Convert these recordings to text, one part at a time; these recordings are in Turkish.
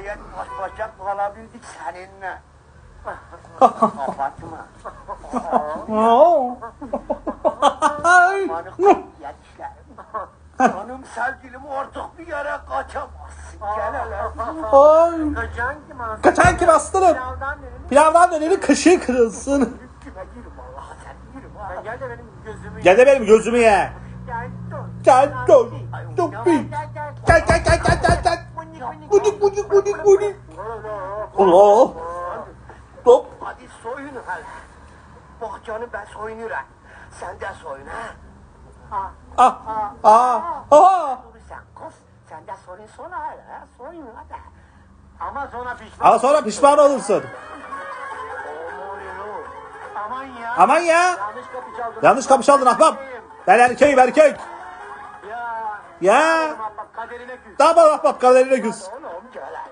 Nihayet baş başa kalabildik seninle. Kapatma. Manık yetişlerim. Hanım sevgilim artık bir yere kaçamazsın. Gel hele. Ay. Kaçan kim aslında? Kaçan kim aslanım? Pilavdan döneri kaşığı kırılsın. Allah sen. Sen gel de benim gözümü Gel de benim gözümü ye. Gel dur. Gel dur. Gel, gel. Gel gel Allah. Hop. Hadi soyun hele. Bahçanı ben soyunurum. Sen de soyun ha. Ha. Ah. Ah. Ah. Dur sen kız. Sen de soyun sonra ha. Soyun hadi. Ama sonra pişman. Ama sonra pişman olursun. Aman ya. Aman ya. Yanlış kapı çaldın. Yanlış kapı çaldın ahbap. Ben erkeğim erkek. Ya. Ya. Bak kaderine küs. Tamam ahbap galerine küs. Oğlum gel bak. Oynama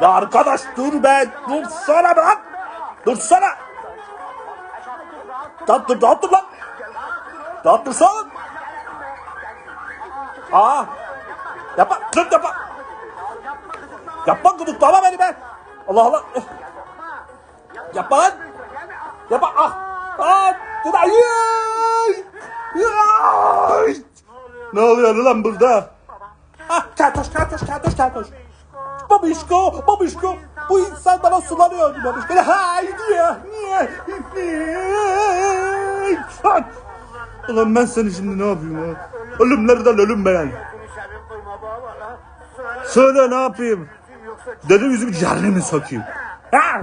Ya arkadaş dur be. Dur sana bırak. Dur sana. Dağıttır dağıttır lan. Dağıttırsana. Aa. Yapma. Dur yapma. Yapma gıdıklama beni be. Allah Allah. Yapma lan. Yapma. Ah. Ah. Dur ay. Ne oluyor lan burada? Ah, keltoş, keltoş, keltoş, keltoş. Babişko, babişko. Bu insan bana sulanıyor. Babişko, haydi ya. Niye? Niye? Ulan ben seni şimdi ne yapayım ha? Ölümlerden ölüm lan. Söyle. Ne yapayım? Dedim yüzümü cehenneme sokayım. Ha!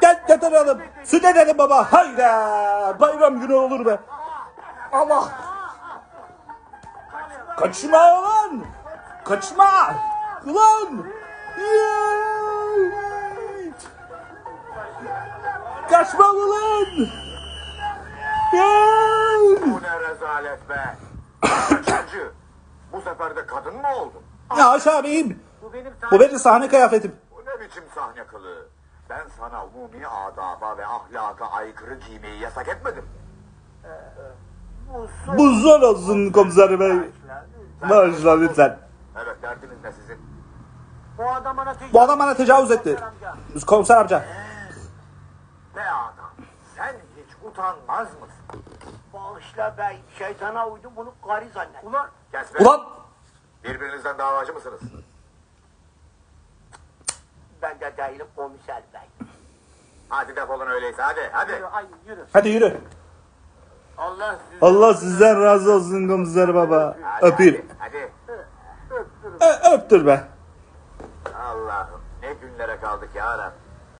Gel getir oğlum. Süt edelim baba. Hayda. Bayram günü olur be. Allah. Kaçma ulan. Kaçma. Ulan. Yeet. Kaçma ulan. Yeet. Bu ne rezalet be. Kaçıncı? Bu sefer de kadın mı oldun? Ya aşağı beyim. bu benim Bu benim sahne kıyafetim. Bu ne biçim sahne kılığı? Ben sana umumi adaba ve ahlaka aykırı giymeyi yasak etmedim. bu zor olsun komiserim bey. Bağışla lütfen. Derdiniz ne sizin? Bu adam bana tecavüz Bu adam bana tecavüz etti. Komiser amca. Be adam sen hiç utanmaz mısın? Bağışla bey. Şeytana uydum bunu gari zannet. Ulan. Kes be. Ulan Birbirinizden davacı mısınız? Ben de değilim komiser bey. Hadi defolun öyleyse hadi hadi. Yürü ay yürü. hadi yürü. Allah sizi Allah sizden razı olsun komiser baba. hadi Öpeyim. Hadi. Öptür be.